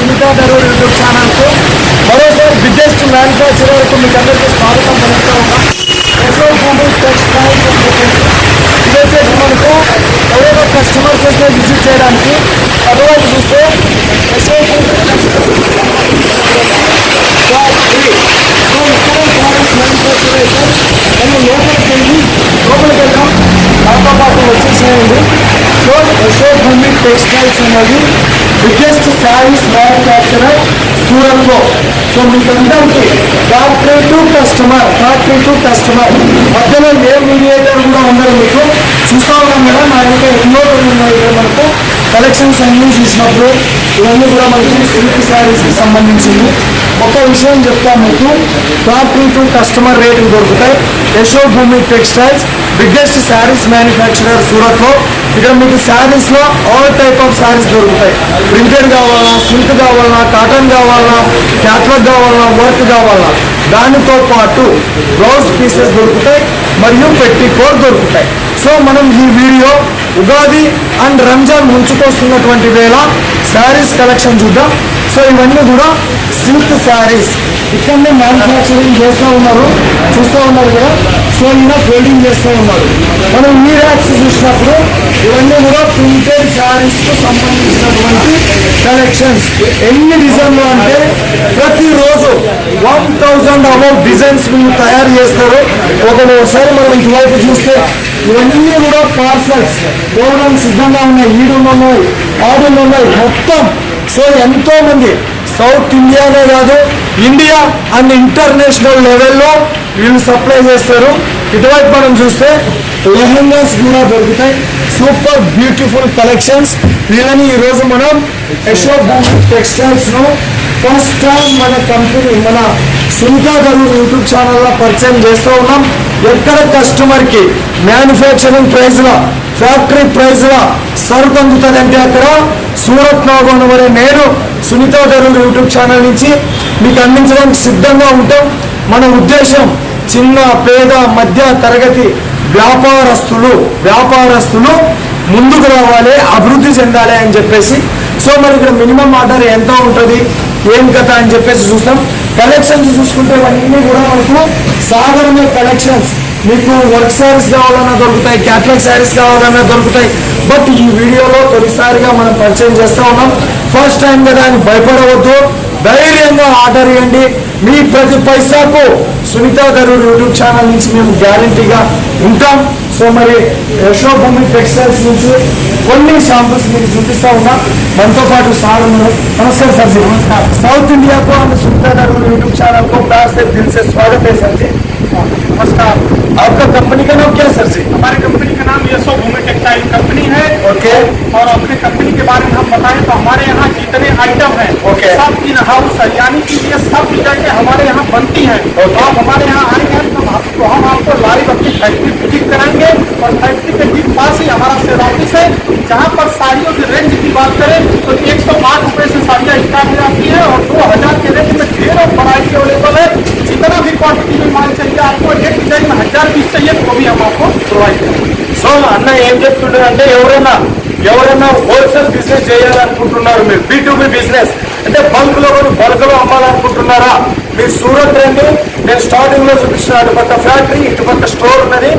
Sunitha Sunitha Dharur YouTube ఛానల్కు మరోసారి biggest మ్యానుఫ్యాక్చరర్కు మీకు అందరికీ స్వాగతం పలుకుతూ ఉన్నాం. పెట్రోల్ పంప్ టెక్స్టైల్స్ ఇది వచ్చేసి మనకు ఎవరైనా కస్టమర్స్ వస్తే విజిట్ చేయడానికి తర్వాత చూస్తే పెట్రోల్ పంప్ సో ఇక్కడ మ్యానుఫ్యాక్చర్ అయితే మనం లోపలికి వెళ్ళి లోపలికి వెళ్దాం దాంతో పాటు వచ్చేసేయండి సో యశోక్ భూమి టెక్స్టైల్స్ ఉన్నది బిగ్గెస్ట్ శారీస్ మ్యానుఫ్యాక్చరర్ సూరత్లో సో మీకు అందరికీ factory to customer factory to customer మధ్యలో ఏ మీడియేటర్ కూడా ఉండదు మీకు. చూస్తా ఉన్నాం కదా నా యొక్క ఎన్నో రోజులు ఉన్నాయి మనకు. కలెక్షన్స్ అన్నీ చూసినప్పుడు ఇవన్నీ కూడా మనకి సిల్క్ శారీస్కి సంబంధించింది. ఒక విషయం చెప్తాను మీకు. ఫ్యాక్టరీ టు కస్టమర్ రేటింగ్ దొరుకుతాయి. Yasho Bhoomi textiles biggest sarees manufacturer సూరత్లో ఇక్కడ మీకు శారీస్లో ఆల్ టైప్ ఆఫ్ శారీస్ దొరుకుతాయి. ప్రింటెడ్ కావాలా సిల్క్ కావాలా కాటన్ కావాలా క్యాట్లాగ్ కావాలా వర్క్ కావాలా. దానితో పాటు బ్లౌజ్ పీసెస్ దొరుకుతాయి మరియు పెట్టి దొరుకుతాయి. సో మనం ఈ వీడియో ఉగాది అండ్ రంజాన్ ముంచుకొస్తున్నటువంటి వేళ శారీస్ కలెక్షన్ చూద్దాం. సో ఇవన్నీ కూడా సిల్క్ శారీస్. ఇక్కడనే మ్యానుఫ్యాక్చరింగ్ చేస్తూ ఉన్నారు చూస్తూ ఉన్నారు కదా సో ఫోల్డింగ్ చేస్తూ ఉన్నారు. మనం మీరు యాక్స్ చూసినప్పుడు ఇవన్నీ కూడా ప్రింటెడ్ శారీస్కు సంబంధించినటువంటి కలెక్షన్స్. ఎన్ని డిజైన్లు అంటే ప్రతిరోజు వన్ థౌజండ్ అబౌట్ డిజైన్స్ వీళ్ళు తయారు చేస్తారు. ఒకసారి మనం ఇటువైపు చూస్తే ఇవన్నీ కూడా పార్సల్స్. పోవడానికి సిద్ధంగా ఉన్నాయి ఈడులు ఉన్నాయి ఆడులు ఉన్నాయి మొత్తం. సో ఎంతో మంది సౌత్ ఇండియానే కాదు ఇండియా అండ్ ఇంటర్నేషనల్ లెవెల్లో వీళ్ళు సప్లై చేస్తారు. ఇటువైపు మనం చూస్తే లెహంగాస్ కూడా దొరుకుతాయి. సూపర్ బ్యూటిఫుల్ కలెక్షన్స్ వీళ్ళని ఈరోజు మనం యశోక్ టెక్స్టైల్స్ను ఫస్ట్ టైం మన కంపెనీ మన సునీతా గారు యూట్యూబ్ ఛానల్లో పరిచయం చేస్తూ ఉన్నాం. ఎక్కడ కస్టమర్కి మ్యానుఫ్యాక్చరింగ్ ప్రైజ్లో ఫ్యాక్టరీ ప్రైజ్లో సరుకు అందుతుందంటే అక్కడ సూరత్ నాగోన్ వరే నేను సునీతా గారు యూట్యూబ్ ఛానల్ నుంచి మీకు అందించడానికి సిద్ధంగా ఉంటాం. మన ఉద్దేశం చిన్న పేద మధ్య తరగతి వ్యాపారస్తులు వ్యాపారస్తులు ముందుకు రావాలి అభివృద్ధి చెందాలి అని చెప్పేసి. సో మరి ఇక్కడ మినిమం ఆర్డర్ ఎంత ఉంటుంది? ఏం కథ అని చెప్పేసి చూస్తాం. కలెక్షన్స్ చూసుకుంటే ఇవన్నీ కూడా మనకు సాధారణ కలెక్షన్స్ మీకు వర్క్ శారీస్ కావాలన్నా దొరుకుతాయి క్యాట్లాగ్ శారీస్ కావాలన్నా దొరుకుతాయి. బట్ ఈ వీడియోలో తొలిసారిగా మనం పరిచయం చేస్తూ ఉన్నాం. ఫస్ట్ టైం కదా అని భయపడవద్దు. ధైర్యంగా ఆర్డర్ ఇవ్వండి. మీ ప్రతి పైసాకు సునీత గారు యూట్యూబ్ ఛానల్ నుంచి మేము గ్యారంటీగా ఉంటాం సో మరి యశోభూమి టెక్స్టైల్స్ నుంచి కొన్ని శాంపుల్స్ మీకు చూపిస్తా ఉన్నా మనతో పాటు సార్ ఉన్నారు నమస్కారం సార్ जी साउथ इंडिया को हम सुनता था यूट्यूब चैनल को प्यार से दिल से स्वागत है सर जी नमस्कार आपका कंपनी का नाम क्या है सर जी हमारी कंपनी का नाम यशो भूमि टेक्सटाइल कंपनी है। ओके और अपने कंपनी के बारे में हम बताएँ तो हमारे यहाँ जितने आइटम हैं Okay. सब इन हाउस है। यानी कि ये सब जगह हमारे यहाँ बनती हैं. तो आप हमारे यहाँ आएँगे तो हम तो हम आपको लाइव अपनी फैक्ट्री विज़िट कराएँगे और फैक्ट्री के ठीक पास ही हमारा सेल ऑफ़िस है। जहाँ पर साड़ियों की रेंज की बात करें तो एक सौ आठ रुपये से साड़ियाँ स्टार्ट हो जाती है और दो అన్న ఏం చెప్తుంటారంటే ఎవరైనా ఎవరైనా హోల్సేల్ బిజినెస్ చేయాలనుకుంటున్నారు మీరు బీ బి బిజినెస్ అంటే బల్క్లో కొన్ని బల్క్లో అమ్మాలనుకుంటున్నారా? మీరు సూరత్ రండి నేను స్టార్టింగ్లో చూపిస్తున్నాను అటు పక్క ఫ్యాక్టరీ ఇటు పక్క స్టోర్ ఉన్నది.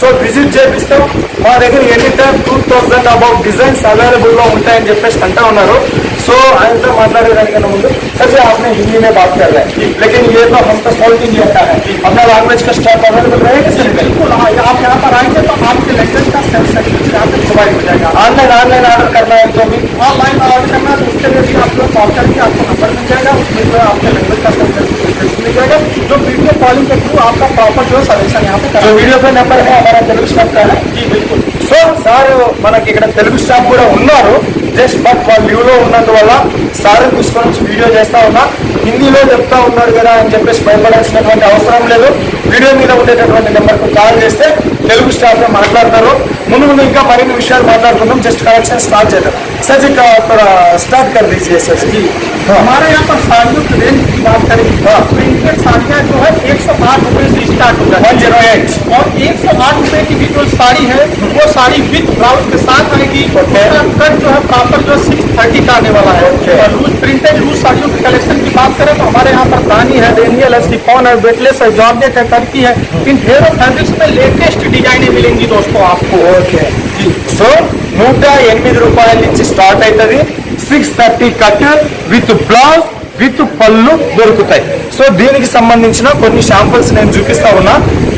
సో విజిట్ చేపిస్తాం. మా దగ్గర any time two thousand about designs అవైలబుల్లో ఉంటాయని చెప్పేసి అంటా ఉన్నారు. సో ఆయనతో మాట్లాడేదానికన్నా ముందు सर जी आपने हिंदी में बात कर रहे हैं लेकिन ये तो हम तो साउथ इंडिया का है अपना लैंग्वेज का स्टॉक अवेलेबल रहेगा सर बिल्कुल हाँ, आप यहाँ पर आएंगे तो आपके लैंग्वेज का सेल सर्विस यहाँ पे प्रोवाइड हो जाएगा ऑनलाइन ऑनलाइन ऑर्डर करना है तो भी ऑनलाइन ऑर्डर करना है तो उसके लिए भी आपको कॉल करके आपको नंबर मिल जाएगा उसमें जो है आपके लैंग्वेज का सेल सर्विस मिल जाएगा जो वीडियो कॉलिंग के थ्रू आपका प्रॉपर जो है सजेशन यहाँ पे जो करेगा वीडियो पे नंबर है हमारा తెలుగు స్టాఫ్ का है जी बिल्कुल సో సార్ మనకి ఇక్కడ తెలుగు స్టాఫ్ కూడా ఉన్నారు జస్ట్ బట్ వాళ్ళు లీవ్ లో ఉన్నందువల్ల సార్ తీసుకొని వచ్చి వీడియో చేస్తా ఉన్నా హిందీలో చెప్తా ఉన్నారు కదా అని చెప్పేసి భయపడాల్సినటువంటి అవసరం లేదు వీడియో మీద ఉండేటటువంటి నెంబర్కు కాల్ చేస్తే తెలుగు స్టాఫ్ మాట్లాడతారు ముందు ముందు ఇంకా మరిన్ని విషయాలు మాట్లాడుకుందాం జస్ట్ కలెక్షన్ స్టార్ట్ చేద్దాం సర్ जी थोड़ा स्टार्ट कर दीजिए सर जी हमारे यहाँ पर साड़ियों की रेंज की बात करें हाँ। प्रिंटेड साड़ियाँ जो है एक सौ आठ रुपये से स्टार्ट हो जाती वन है जीरो एट और एक सौ आठ रुपए की भी जो साड़ी है वो साड़ी विथ ब्लाउज के साथ आएगी Okay. उसका कट जो है प्रॉपर जो सिक्स थर्टी का आने वाला है Okay. और लूज प्रिंटेड लूज साड़ियों की कलेक्शन की बात करें तो हमारे यहाँ पर दानी है डेनियल है सिफॉन है वेटलेस है जॉर्जेट है टर्की है इन ढेरों फैब्रिक्स में लेटेस्ट डिजाइनें मिलेंगी दोस्तों आपको ఓకే సో నూట ఎనిమిది రూపాయల నుంచి స్టార్ట్ అవుతుంది six thirty cut with blouse with పళ్ళు దొరుకుతాయి. సో దీనికి సంబంధించిన కొన్ని శాంపుల్స్ నేను చూపిస్తా ఉన్నా.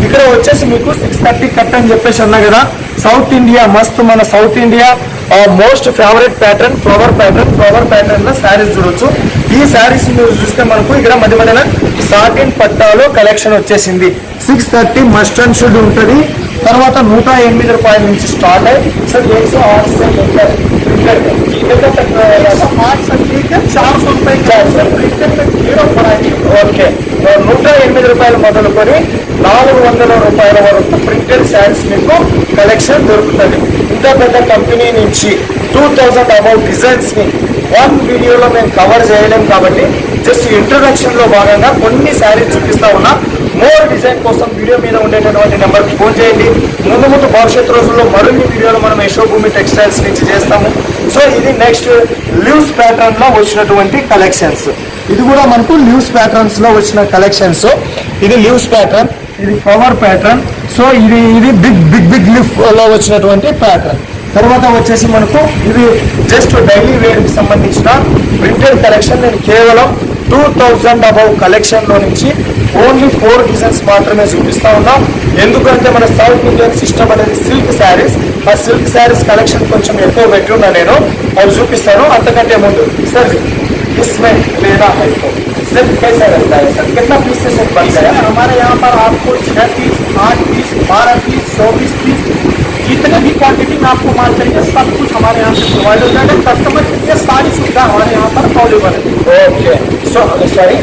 ఇక్కడ వచ్చేసి మీకు సిక్స్ థర్టీ కట్ అని చెప్పేసి అన్నా కదా. సౌత్ ఇండియా మస్త్ మన south India most favourite pattern flower pattern flower ప్యాటర్న్లో శారీస్ చూడొచ్చు. ఈ శారీస్ మీరు చూస్తే మనకు ఇక్కడ మధ్య మధ్యన సాటిన్ పట్టాలో కలెక్షన్ వచ్చేసింది. Six thirty must and should ఉంటుంది. తర్వాత నూట ఎనిమిది రూపాయల నుంచి స్టార్ట్ అయ్యి సార్ ఎయిట్ నూట ఎనిమిది రూపాయలు మొదలుకొని నాలుగు వందల రూపాయల వరకు ప్రింటెడ్ శారీస్ మీకు కలెక్షన్ దొరుకుతుంది. ఇంత పెద్ద కంపెనీ నుంచి టూ థౌజండ్ అబౌట్ డిజైన్స్ని వన్ వీడియోలో మేము కవర్ చేయలేము కాబట్టి జస్ట్ ఇంట్రొడక్షన్లో భాగంగా కొన్ని శారీస్ చూపిస్తా ఉన్నా. డిజైన్ కోసం వీడియో మీద ఉండేటటువంటి నెంబర్కి ఫోన్ చేయండి. ముందు ముందు భవిష్యత్ రోజుల్లో మరిన్ని వీడియోలు మనం యశోభూమి టెక్స్టైల్స్ నుంచి చేస్తాము. సో ఇది నెక్స్ట్ లీవ్స్ ప్యాటర్న్లో వచ్చినటువంటి కలెక్షన్స్ ఇది కూడా మనకు లీవ్స్ ప్యాటర్న్స్లో వచ్చిన కలెక్షన్స్ ఇది లీవ్స్ ప్యాటర్న్ ఇది ఫ్లవర్ ప్యాటర్న్ సో ఇది ఇది బిగ్ బిగ్ బిగ్ లిఫ్లో వచ్చినటువంటి ప్యాటర్న్ తర్వాత వచ్చేసి మనకు ఇది జస్ట్ డైలీ వేర్ కి సంబంధించిన ప్రింటెడ్ కలెక్షన్ నేను కేవలం టూ థౌజండ్ అబౌవ్ కలెక్షన్ లో నుంచి ఓన్లీ ఫోర్ డిజైన్స్ మాత్రమే చూపిస్తా ఉన్నా ఎందుకంటే మన సౌత్ ఇండియన్ సిస్టమ్ అనేది సిల్క్ శారీస్ ఆ సిల్క్ శారీస్ కలెక్షన్ కొంచెం ఎక్కువ పెట్టి ఉన్నా నేను అవి చూపిస్తాను అంతకంటే ముందు సార్ इसमें लेना है तो सिर्फ कैसा रहता है सर कितना पीस से सेट बनता इसमें है हमारे यहाँ पर आपको छह पीस आठ पीस बारह पीस चौबीस पीस जितने भी क्वांटिटी में आपको माल चाहिए सब कुछ हमारे यहाँ से प्रोवाइड हो जाएगा कस्टमर के लिए सारी सुविधा हमारे यहाँ पर अवेलेबल है ओके सो सॉरी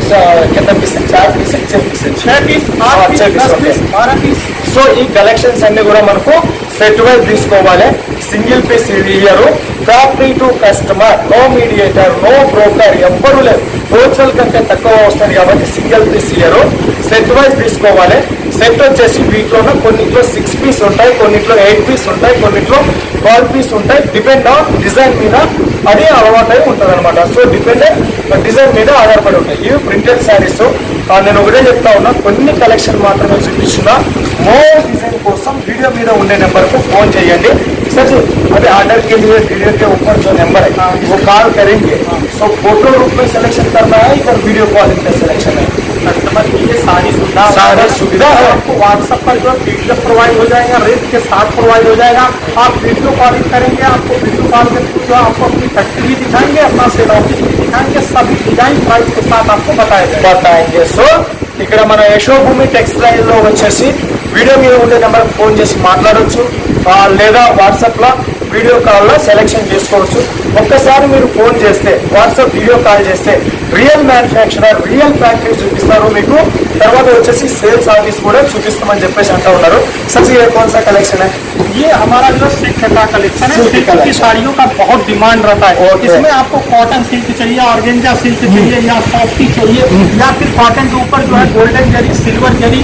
कितना पीस है चार पीस है छह पीस है छह पीस हाँ, आठ पीस छह पीस, दस okay. पीस बारह पीस సో ఈ కలెక్షన్స్ అన్ని కూడా మనకు సెట్ వైజ్ తీసుకోవాలి సింగిల్ పీస్ ఇయ్యరు factory to customer no mediator no broker ఎవ్వరు లేదు హోల్సేల్ కంటే తక్కువ వస్తుంది కాబట్టి సింగిల్ పీస్ ఇయ్యరు సెట్ వైజ్ తీసుకోవాలి సెట్ వచ్చేసి వీటిలోనే కొన్నిట్లో సిక్స్ పీస్ ఉంటాయి కొన్నిట్లో ఎయిట్ పీస్ ఉంటాయి కొన్నిట్లో ట్వెల్వ్ పీస్ ఉంటాయి. డిపెండ్ ఆన్ డిజైన్ మీద అది అలవాటు అయి ఉంటుంది అనమాట సో డిపెండ్ డిజైన్ మీద ఆధారపడి ఉంటాయి. ఇవి ప్రింటెడ్ శారీస్ నేను ఒకటే చెప్తా ఉన్నా కొన్ని కలెక్షన్ మాత్రమే చూపించిన మోర్ డిజైన్ కోసం వీడియో మీద ఉండే నెంబర్కు ఫోన్ చేయండి. సరే అదే ఆర్డర్ के लिए वीडियो के ऊपर जो కాల్ है సో कॉल करेंगे सो फोटो रूप వీడియో सिलेक्शन करना है कस्टमर के लिए सारी सुविधा सारी सुविधा है। आपको व्हाट्सएप पर जो पीडीएफ प्रोवाइड हो जाएगा रेट के साथ प्रोवाइड हो जाएगा आप वीडियो कॉलिंग करेंगे आपको वीडियो कॉल के थ्रू जो आपको अपनी फैक्ट्री भी दिखाएंगे अपना सेल ऑफिस भी दिखाएंगे सभी डिजाइन प्राइस के साथ आपको बताया जाएगा बताएंगे సో ఇక్కడ మన యశోభూమి టెక్స్టైల్ లో వచ్చేసి వీడియో మీద ఉండే నెంబర్ ఫోన్ చేసి మాట్లాడొచ్చు ఆ, లేదా వాట్సాప్ లో వీడియో కాల్ లో సెలెక్షన్ చేసుకోవచ్చు ఒక్కసారి మీరు ఫోన్ చేస్తే వాట్సాప్ వీడియో కాల్ చేస్తే రియల్ మ్యానుఫ్యాక్చరర్ రియల్ ఫ్యాక్టరీ చూపిస్తారు మీకు తర్వాత వచ్చేసి సేల్స్ ఆఫీస్ కూడా చూపిస్తామని చెప్పేసి అంటూ ఉన్నారు సచి कौन सा कलेक्शन है ये हमारा जो सिल्क का कलेक्शन है सिल्क सिल्क की collection। साड़ियों का बहुत डिमांड रहता है Okay. इसमें आपको कॉटन सिल्क चाहिए ऑर्गेंजा सिल्क चाहिए या सॉफ्टी चाहिए या फिर कॉटन के ऊपर जो है golden zari silver zari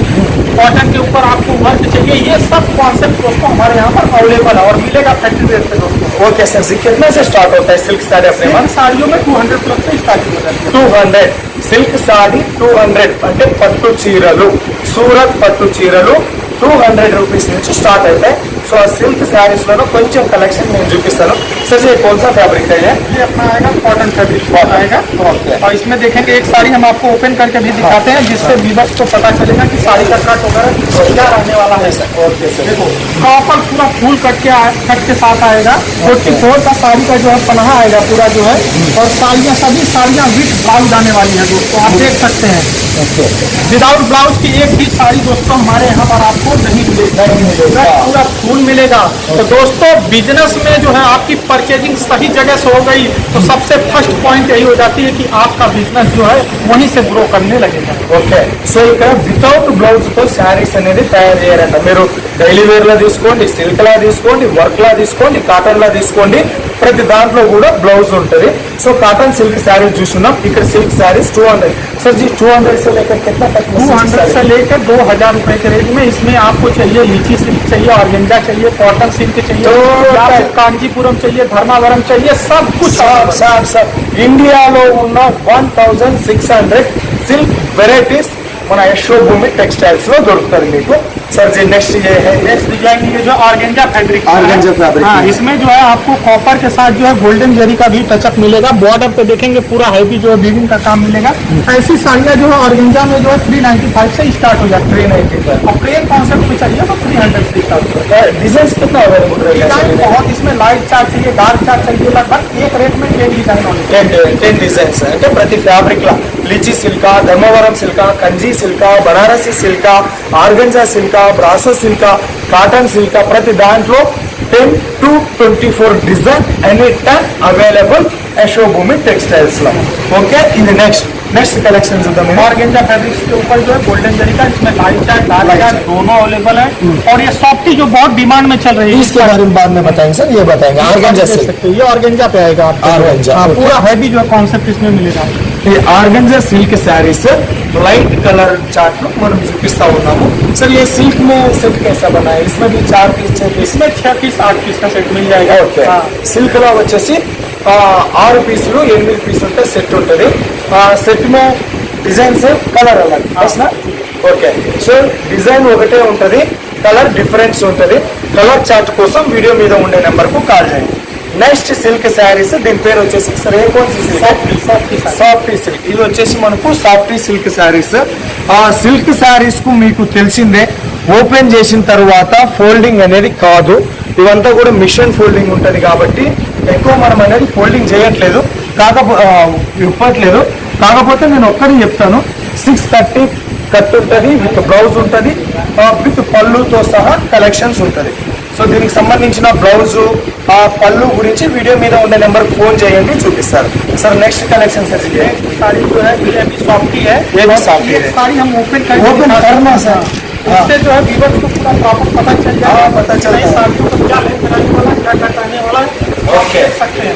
cotton के ऊपर आपको वर्क चाहिए ये सब कॉन्सेप्ट दोस्तों हमारे यहाँ पर अवेलेबल है और मिलेगा फैक्ट्री रेट पे दोस्तों ओके सर जी कितने से स्टार्ट होता है सिल्क साड़ी अपने सिल्क पास साड़ियों में टू हंड्रेड प्लस से स्टार्टिंग हो जाती है two hundred silk sari two hundred అంటే పట్టు చీరలు సూరత్ పట్టు చీరలు టూ హండ్రెడ్ రూపీస్ నుంచి స్టార్ట్ అవుతాయి సో ఆ సిల్క్ శారీస్ లో కొంచెం కలెక్షన్ నేను చూపిస్తాను सर जी कौन सा फैब्रिक है ये? ये अपना आएगा कॉटन फैब्रिक आएगा। ओके और इसमें देखेंगे एक साड़ी हम आपको ओपन करके भी दिखाते हैं जिससे व्यूवर्स को पता चलेगा कि साड़ी का कट वगैरह क्या रहने वाला है। सर ओके सर देखो प्रॉपर पूरा फूल कट के कट के साथ आएगा। फोर्टी फोर का साड़ी का जो है पनाहा आएगा पूरा जो है। और साड़ियाँ सभी साड़ियाँ विथ ब्लाउज आने वाली है दोस्तों आप देख सकते हैं। विदाउट ब्लाउज की एक भी साड़ी दोस्तों हमारे यहाँ पर आपको नहीं मिलेगी। नहीं मिलेगा। पूरा फूल मिलेगा। तो दोस्तों बिज़नेस में जो है आपकी परचेजिंग सही जगह से हो गई तो सबसे फर्स्ट पॉइंट यही हो जाती है कि आपका बिजनेस जो है वहीं से ग्रो करने लगेगा ఓకే సో ఇక్కడ వితౌట్ బ్లౌజ్ తో శారీస్ అనేది తయారు చేయాలంట మీరు డైలీ వేర్ లా తీసుకోండి సిల్క్ లా తీసుకోండి వర్క్ లా తీసుకోండి కాటన్ లా తీసుకోండి प्रति दूर ब्लौज उ सो काटन सिल సిల్క్ चूस इक सिल silk two hundred sir ji two hundred से लेकर टू हंड्रेड से लेकर दो हज़ार रूपए के रेट में इसमें आपको चाहिए लीची सिल्क चाहिए ऑर्गेंजा चाहिए कॉटन सिल्क चाहिए कांजीपुरम चाहिए धर्मावरम चाहिए सब कुछ सब India one thousand six hundred silk varieties మన Yashobhoomi textiles సార్ जी नेक्स्ट ये है नेक्स्ट डिजाइन ये जो ऑर्गेंजा फैब्रिक Organza fabric हाँ में। इसमें जो है आपको कॉपर के साथ जो है गोल्डन जरी का भी टचअप मिलेगा बॉर्डर पे देखेंगे पूरा हैवी जो है वीविंग का काम मिलेगा ऐसी साड़ियाँ जो है ऑर्गेंजा में जो है थ्री नाइन्टी फाइव से स्टार्ट हो जाती थ्री नाइन्टी है और प्लेन कॉन्सेप्ट में चाहिए तो थ्री हंड्रेड से स्टार्ट होगा डिजाइन कितना अवेलेबल रहेगा डिजाइन सर बहुत इसमें लाइट चार्ट चाहिए डार्क चार्ट चाहिए लगभग एक रेट में एक डिजाइन होने టెన్ టెన్ డిజైన్స్ అంటే ప్రతి ఫ్యాబ్రిక్ లా lychee సిల్కా Dharmavaram సిల్కా kanji సిల్కా Banarasi సిల్కా organza సిల్కా brasso సిల్కా cotton సిల్కా ప్రతి దాంట్లో ten to twenty four design any time available Yasho Bhoomi textiles లో ఓకే ఇది నెక్స్ట్ నెక్స్ట్ కలెక్షన్ చూద్దాం మేము. ऑर्गेंजा फैब्रिक्स के ऊपर जो है गोल्डन जरी का इसमें light chart dark Light chart chart। दोनों अवेलेबल है और ये सॉफ्टी जो बहुत डिमांड में चल रही है इसके बारे में बाद में बताएंगे सर ये बताएंगे आर्गंजा देख सिल्क सकते हैं। ये ऑर्गेंजा पे आएगा आपको Organza, हाँ, okay. पूरा हैवी जो है कॉन्सेप्ट इसमें मिलेगा ఈ organza silk saris light colour chart లో మనం చూపిస్తా ఉన్నాము सर ये सिल्क में सिल्क कैसा बना है इसमें भी चार पीस छह पीस इसमें छह पीस आठ पीस का सेट मिल जाएगा ఓకే हाँ। సిల్క్ లో వచ్చేసి ఆ, ఆరు పీసులు ఎనిమిది పీసులతో సెట్ ఉంటుంది సెట్ మే డిజైన్స్ కలర్ అలాగే అసలు ఓకే సో డిజైన్ ఒకటే ఉంటుంది కలర్ డిఫరెన్స్ ఉంటుంది కలర్ చార్ట్ కోసం వీడియో మీద ఉండే నెంబర్కు కాల్ చేయండి నెక్స్ట్ సిల్క్ శారీస్ దీని పేరు వచ్చేసి సరే కోన్సి సిల్క్. సాఫ్టీ సిల్క్. ఇది వచ్చేసి మనకు సాఫ్టీ సిల్క్ శారీస్. ఆ సిల్క్ శారీస్కు మీకు తెలిసిందే ఓపెన్ చేసిన తర్వాత ఫోల్డింగ్ అనేది కాదు. ఇవంతా కూడా మిషన్ ఫోల్డింగ్ ఉంటది కాబట్టి ఎక్కువ మనం అనేది ఫోల్డింగ్ చేయట్లేదు. కాకపో ఇవ్వట్లేదు. కాకపోతే నేను ఒక్కటి చెప్తాను సిక్స్ థర్టీ కట్ ఉంటుంది విత్ బ్లౌజ్ ఉంటుంది విత్ పళ్ళుతో సహా కలెక్షన్స్ ఉంటుంది. సో దీనికి సంబంధించిన బ్లౌజ్ ఆ పళ్ళు గురించి వీడియో మీద ఉండే నెంబర్ ఫోన్ చేయండి చూపిస్తారు సార్ నెక్స్ట్ కలెక్షన్ సార్ ఇది साड़ी जो है ये भी सॉफ्टी है ये भी और softy ये है। साड़ी हम ओपन करके Open दिखाते करना हैं। सर। हाँ। इससे जो है व्यूवर्स को पूरा प्रॉपर पता चल जाएगा हाँ, पता चलता नई है। साड़ियों को क्या लेकर आने वाला है, क्या कटाने वाला है आप Okay. देख सकते हैं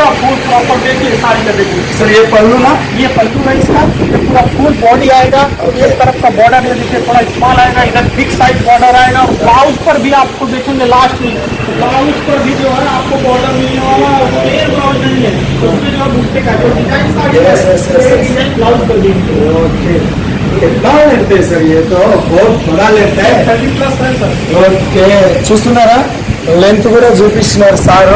पूरा फुल प्रॉपर देखिए साड़ी का देखिए सर ये पल्लू ना ये पल्लू है इसका ये पूरा फुल बॉडी आएगा एक तरफ का बॉर्डर ये देखिए थोड़ा स्मॉल आएगा इधर बिग साइज बॉर्डर आएगा ब्लाउज पर भी आपको देखेंगे लास्ट में ब्लाउज पर भी जो है आपको बॉर्डर मिलने वाला है प्लेन ब्लाउज नहीं है उसमें जो है बुट्टे का जो डिजाइन साड़ी है Yes, yes, yes, yes. Design blouse पर भी ओके कितना लेते हैं सर ये तो बहुत बड़ा लेते हैं थर्टी प्लस है सर ఓకే చూస్తున్నారా లెంత్ కూడా చూపిస్తున్నారు sir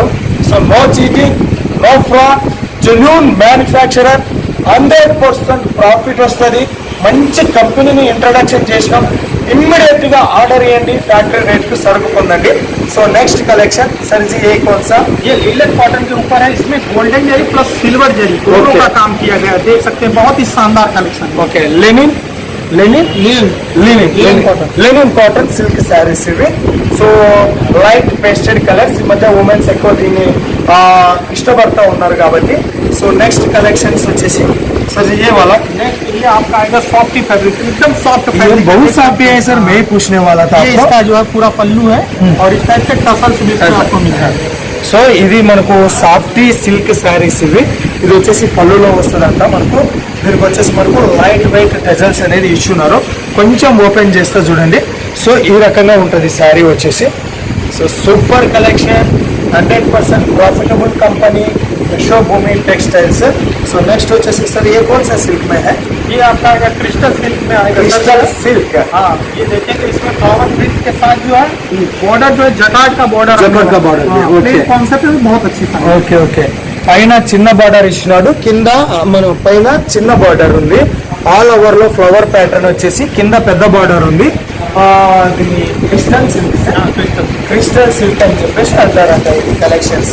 so no cheating No fraud genuine manufacturer hundred percent profit వస్తుంది మంచి కంపెనీని ఇంట్రడక్షన్ చేసినాం ఇమ్మీడియట్ గా ఆర్డర్ ఇవ్వండి ఫ్యాక్టరీ రేట్ కు సరుకు పొందండి so next collection sir ji ये कौन सा ये लीलन कॉटन के ऊपर है इसमें golden zari plus silver zari दोनों Okay. का काम किया गया है देख सकते हैं बहुत ही शानदार कलेक्शन है okay Linen linen linen linen Linen cotton. Linen cotton silk saris so so light pastel colours ఈ మధ్య ఉమెన్స్ ఎక్కువ దీన్ని ఆ, ఇష్టపడతా ఉన్నారు కాబట్టి సో నెక్స్ట్ కలెక్షన్స్ వచ్చేసి सर ये वाला नेक्स्ट ये आपका आएगा सॉफ्टी फैब्रिक एकदम सॉफ्ट ये फैब्रिक बहुत साफी है सर मैं ही पूछने वाला था ये आपको इसका जो है पूरा पल्लू है और इस टाइप से टसल्स भी इसमें आपको मिल जाएगा సో ఇది మనకు సాఫ్టీ సిల్క్ శారీస్ ఇవి. ఇది వచ్చేసి పళ్ళులో వస్తుందంట మనకు. దీనికి వచ్చేసి మనకు లైట్ వెయిట్ టెజల్స్ అనేది ఇచ్చున్నారు. కొంచెం ఓపెన్ చేస్తే చూడండి. సో ఈ రకంగా ఉంటుంది శారీ వచ్చేసి. So super collection. Hundred percent profitable company. Yashobhoomi textiles. So next వచ్చేసి సార్ ఏ కోర్స్ సిల్క్ మే హై? ये आपका आएगा क्रिस्टल सिल्क में आएगा क्रिस्टल सर। सिल्क हाँ ये देखेंगे इसमें फ्लावर प्रिंट के साथ जो है बॉर्डर जो है जटाट का बॉर्डर जटाट का border है, okay. कॉन्सेप्ट बहुत अच्छी था ఓకే ఓకే పైన చిన్న బార్డర్ ఇచ్చినాడు కింద మన పైన చిన్న బార్డర్ ఉంది ఆల్ ఓవర్ లో ఫ్లవర్ ప్యాటర్న్ వచ్చేసి కింద పెద్ద బార్డర్ ఉంది ఆ, దీన్ని crystal silk crystal crystal silk అని చెప్పేసి అంటారంట ఇది కలెక్షన్స్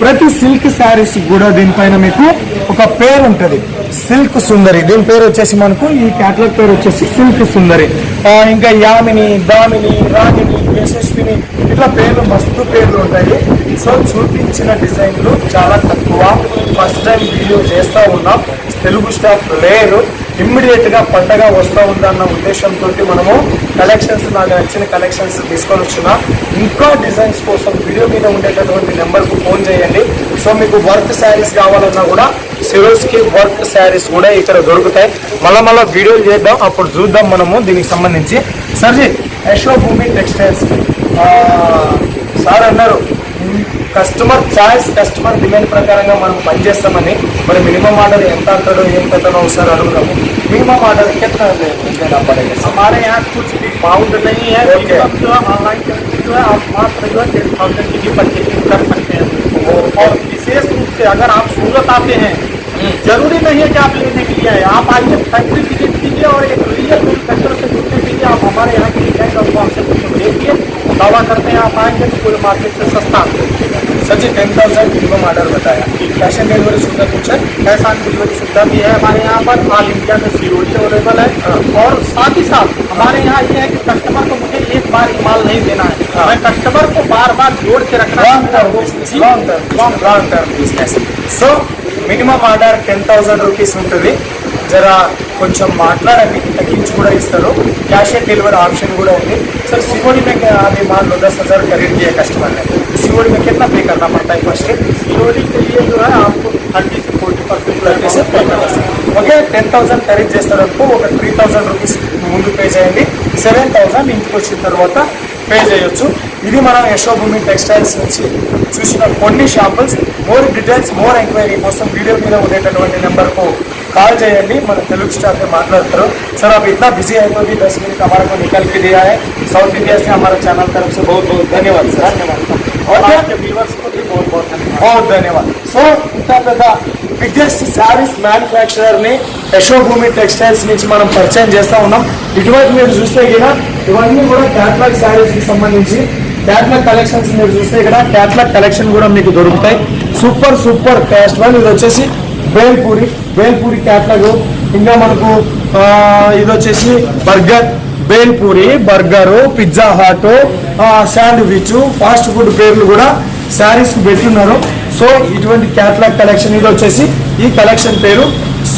ప్రతి సిల్క్ శారీస్ కూడా దీనిపైన మీకు ఒక పేరు ఉంటుంది. సిల్క్ సుందరి. దీని పేరు వచ్చేసి మనకు ఈ క్యాటలాగ్ పేరు వచ్చేసి సిల్క్ సుందరి. ఇంకా యామిని దామిని రాగిని యశస్విని ఇట్లా పేర్లు మస్తు పేర్లు ఉంటాయి. సో చూపించిన డిజైన్లు చాలా తక్కువ. ఫస్ట్ టైం వీడియో చేస్తూ ఉన్నాం. తెలుగు స్టాఫ్ లేరు. ఇమ్మీడియట్గా పండగ వస్తూ ఉందన్న ఉద్దేశంతో మనము కలెక్షన్స్ నాకు నచ్చిన కలెక్షన్స్ తీసుకొని వచ్చిన. ఇంకా డిజైన్స్ కోసం వీడియో మీద ఉండేటటువంటి నెంబర్కు ఫోన్ చేయండి. సో మీకు వర్క్ శారీస్ కావాలన్నా కూడా సిరోస్కి వర్క్ శారీస్ కూడా ఇక్కడ దొరుకుతాయి. మళ్ళా మళ్ళీ వీడియోలు చేద్దాం. అప్పుడు చూద్దాం మనము దీనికి సంబంధించి. సర్జీ యశో భూమి టెక్స్టైల్స్ సార్ అన్నారు కస్టమర్ చాయిస్ కస్టమర్ డిమాండ్ ప్రకారంగా మనం పనిచేస్తామని. మరి మినిమం ఆర్డర్ ఎంత అంటాడో ఏం కథనో ఒకసారి అడుగుదాము. मिनिमम ऑर्डर कितना देना पड़ेगा? हमारे यहाँ कुछ भी बाउंड नहीं है मिनिमम जो है ऑनलाइन करेंसी जो है आप मात्र जो है टेन थाउज़ेंड की भी परचेजिंग कर सकते हैं। और विशेष रूप से अगर आप सूरत आते हैं hmm. ज़रूरी नहीं है कि आप लेने के लिए आप आइए फैक्ट्री विज़िट कीजिए और एक रियल मैन्युफैक्चर से जुड़ने के लिए आप हमारे यहाँ की डिज़ाइन और कुछ को देखिए दावा करते हैं आप आएँगे तो पूरे मार्केट से सस्ता। Sir ji ten thousand minimum order बताया कैश ऑन डिलीवरी सुविधा कुछ है कैश ऑन डिलीवरी सुविधा भी है हमारे यहाँ पर ऑल इंडिया में सीओडी अवेलेबल है और साथ ही साथ हमारे यहाँ ये है कि कस्टमर को मुझे एक बार ही माल नहीं देना है हाँ। मैं कस्टमर को बार बार जोड़ के रखना long term business long term long long term business so minimum order ten thousand rupees ఉంటుంది జర కొంచెం మాట్లాడండి తగ్గించి కూడా ఇస్తారు క్యాష్ ఆన్ డెలివరీ ఆప్షన్ కూడా ఉంది सर सीओडी में क्या अभी मान लो दस हजार खरीद किया कस्टमर ने सीओडी में कितना पे करना पड़ता है फर्स्ट सीओडी के लिए जो है आपको थर्टी से फोर्टी చేసి pay percent okay ten thousand ఖరీదు చేస్తారనుకో ఒక త్రీ థౌసండ్ రూపీస్ ముందు పే చేయండి సెవెన్ థౌసండ్ ఇంటికి వచ్చిన తర్వాత పే చేయొచ్చు ఇది మనం యశోభూమి టెక్స్టైల్స్ నుంచి చూసిన కొన్ని samples more details more enquiry కోసం వీడియో మీద ఉండేటటువంటి నెంబర్కు कॉल చేయండి మన తెలుగు స్టాఫ్ में మాట్లాడతారు सर आप इतना बिजी है तो भी दस मिनट हमारे को निकल के दिया है साउथ इंडिया से हमारा चैनल तरफ से बहुत बहुत धन्यवाद सर और ओके आपके व्यूवर्स को भी बहुत बहुत धन्यवाद बहुत धन्यवाद సో ఇంత పెద్ద బిగ్గెస్ట్ శారీస్ మ్యానుఫ్యాక్చరర్ ని యశోభూమి టెక్స్టైల్స్ నుంచి మనం పరిచయం చేస్తా ఉన్నాం ఇటువంటి మీరు చూస్తే ఇక్కడ ఇవన్నీ కూడా క్యాట్లాగ్ శారీస్ కి సంబంధించి క్యాట్లాగ్ కలెక్షన్స్ మీరు చూస్తే ఇక్కడ క్యాట్లాగ్ కలెక్షన్ కూడా మీకు దొరుకుతాయి సూపర్ సూపర్ కాస్ట్ వన్ ఇది వచ్చేసి బేల్పూరి బేల్పూరి క్యాట్లాగ్. ఇంకా మనకు ఇది వచ్చేసి burger bhelpuri burger pizza Hut sandwich fast food పేర్లు కూడా శారీస్ పెట్టున్నారు. సో ఇటువంటి క్యాట్లాగ్ కలెక్షన్ ఇది వచ్చేసి ఈ కలెక్షన్ పేరు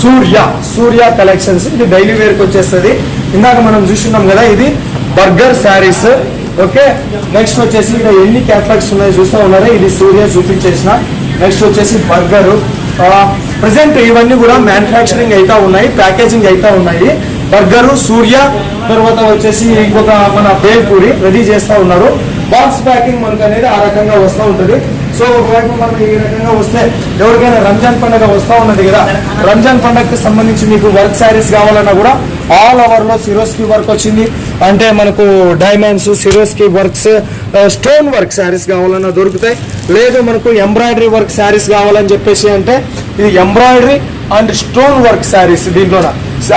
సూర్య సూర్య కలెక్షన్స్. ఇది డైలీ వేర్కి వచ్చేస్తుంది. ఇందాక మనం చూస్తున్నాం కదా ఇది బర్గర్ శారీస్. ఓకే? నెక్స్ట్ వచ్చేసి ఇక్కడ ఎన్ని క్యాట్లాగ్స్ ఉన్నాయో చూస్తూ ఉన్నారా? ఇది సూర్య చూపించేసిన. నెక్స్ట్ వచ్చేసి బర్గరు. ప్రజెంట్ ఇవన్నీ కూడా మ్యానుఫ్యాక్చరింగ్ అయితే ఉన్నాయి ప్యాకేజింగ్ అయితే ఉన్నాయి. బర్గరు సూర్య తర్వాత వచ్చేసి ఇంకొక మన బేల్పూరి రెడీ చేస్తూ ఉన్నారు. బాక్స్ ప్యాకింగ్ మనకు అనేది ఆ రకంగా వస్తూ ఉంటుంది. సో ఒకవైపు మనం ఈ రకంగా వస్తే ఎవరికైనా రంజాన్ పండుగ వస్తూ ఉన్నది కదా రంజాన్ పండుగకి సంబంధించి మీకు వర్క్ శారీస్ కావాలన్నా కూడా ఆల్ అవర్లో సిరోస్కి వర్క్ వచ్చింది. అంటే మనకు diamonds Swarovski works stone work saris కావాలన్నా దొరుకుతాయి. లేదు మనకు ఎంబ్రాయిడరీ వర్క్ శారీస్ కావాలని చెప్పేసి అంటే ఇది embroidery and stone work saris దీంట్లో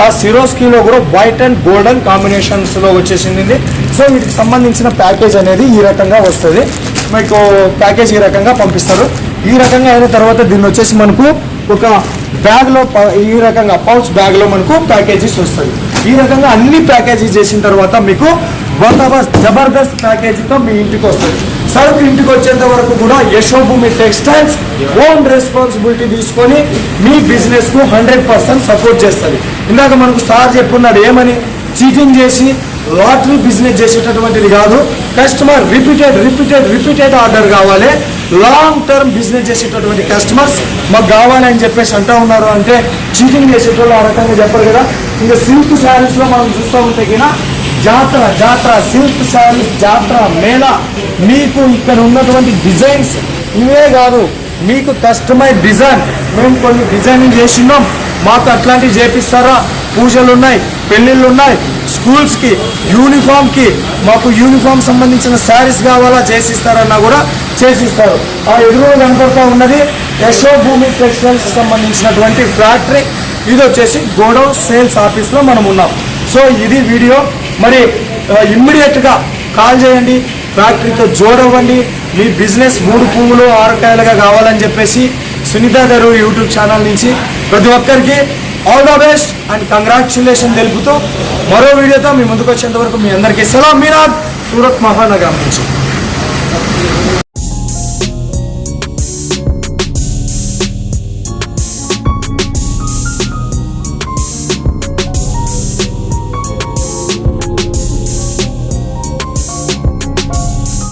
ఆ సిరోస్కీలో కూడా వైట్ అండ్ గోల్డెన్ కాంబినేషన్స్లో వచ్చేసింది సో వీటికి సంబంధించిన ప్యాకేజ్ అనేది ఈ రకంగా వస్తుంది. మీకు ప్యాకేజ్ ఈ రకంగా పంపిస్తారు. ఈ రకంగా అయిన తర్వాత దీన్ని వచ్చేసి మనకు ఒక బ్యాగ్లో ఈ రకంగా పౌచ్ బ్యాగ్లో మనకు ప్యాకేజెస్ వస్తుంది ఈ రకంగా అన్ని ప్యాకేజీ చేసిన తర్వాత మీకు బందోబస్త్ జబర్దస్త్ ప్యాకేజీతో మీ ఇంటికి వస్తుంది. సరుకు ఇంటికి వచ్చేంత వరకు కూడా యశోభూమి టెక్స్టైల్స్ ఓన్ రెస్పాన్సిబిలిటీ తీసుకొని మీ బిజినెస్కు హండ్రెడ్ పర్సెంట్ సపోర్ట్ చేస్తుంది. ఇందాక మనకు సార్ చెప్పున్నాడు ఏమని? చీటింగ్ చేసి లాటరీ బిజినెస్ చేసేటటువంటిది కాదు customer repeated repeated repeated order కావాలి లాంగ్ టర్మ్ బిజినెస్ చేసేటటువంటి కస్టమర్స్ మాకు కావాలి అని చెప్పేసి అంటా ఉన్నారు అంటే చీటింగ్ చేసేటోళ్ళు ఆ రకంగా చెప్పరు కదా. ఇంకా సిల్క్ శారీస్లో మనం చూస్తూ ఉంటే కినా జాతర జాతర సిల్క్ శారీస్ జాతర మేళా మీకు ఇక్కడ ఉన్నటువంటి డిజైన్స్ ఇవే కాదు మీకు కస్టమైజ్ డిజైన్ మేము కొన్ని డిజైనింగ్ చేసినాం. మాకు అట్లాంటివి చేపిస్తారా? పూజలు ఉన్నాయి పెళ్ళిళ్ళు ఉన్నాయి స్కూల్స్కి యూనిఫామ్కి మాకు యూనిఫామ్ సంబంధించిన శారీస్ కావాలా చేసిస్తారన్నా కూడా చేసిస్తారు. ఆ ఎదురు కనపడుతూ ఉన్నది యశోభూమి టెక్స్టైల్స్ సంబంధించినటువంటి ఫ్యాక్టరీ ఇది వచ్చేసి గోడౌన్ సేల్స్ ఆఫీస్లో మనం ఉన్నాం. సో ఇది వీడియో. మరి ఇమ్మీడియట్గా కాల్ చేయండి ఫ్యాక్టరీతో జోడవ్వండి మీ బిజినెస్ మూడు పువ్వులు ఆరకాయలుగా కావాలని చెప్పేసి సునీత గారు యూట్యూబ్ ఛానల్ నుంచి ప్రతి ఒక్కరికి all the best and congratulation తెలుపుతూ మరో వీడియోతో మీ ముందుకు వచ్చేంత వరకు మీ అందరికీ సెలవు. మీనాథ్ సూరత్ మహానగరం నుంచి.